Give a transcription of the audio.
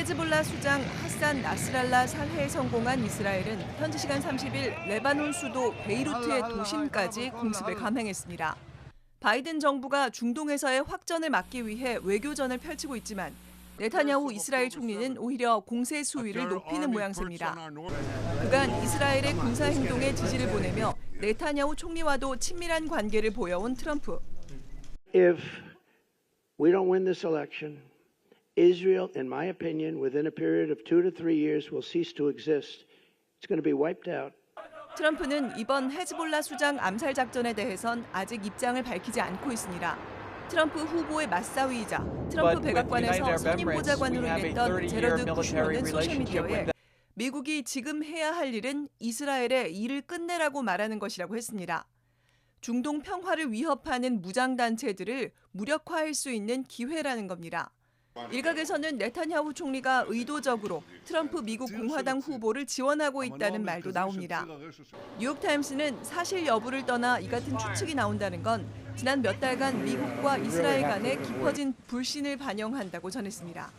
헤즈볼라 수장 하산 나스랄라 살해에 성공한 이스라엘은 현지 시간 30일 레바논 수도 베이루트의 도심까지 공습을 감행했습니다. 바이든 정부가 중동에서의 확전을 막기 위해 외교전을 펼치고 있지만 네타냐후 이스라엘 총리는 오히려 공세 수위를 높이는 모양새입니다. 그간 이스라엘의 군사 행동에 지지를 보내며 네타냐후 총리와도 친밀한 관계를 보여온 트럼프. If we don't win this election, Israel, in my opinion, within a period of two to three years, will cease to exist. It's going to be wiped out. 트럼프는 이번 헤즈볼라 수장 암살 작전에 대해선 아직 입장을 밝히지 않고 있습니다. 트럼프 후보의 맞사위이자 트럼프 백악관에서 선임 보좌관으로 일했던 제러드 쿠슈너는 소셜미디어에 미국이 지금 해야 할 일은 이스라엘의 일을 끝내라고 말하는 것이라고 했습니다. 중동 평화를 위협하는 무장 단체들을 무력화할 수 있는 기회라는 겁니다. 일각에서는 네타냐후 총리가 의도적으로 트럼프 미국 공화당 후보를 지원하고 있다는 말도 나옵니다. 뉴욕타임스는 사실 여부를 떠나 이 같은 추측이 나온다는 건 지난 몇 달간 미국과 이스라엘 간의 깊어진 불신을 반영한다고 전했습니다.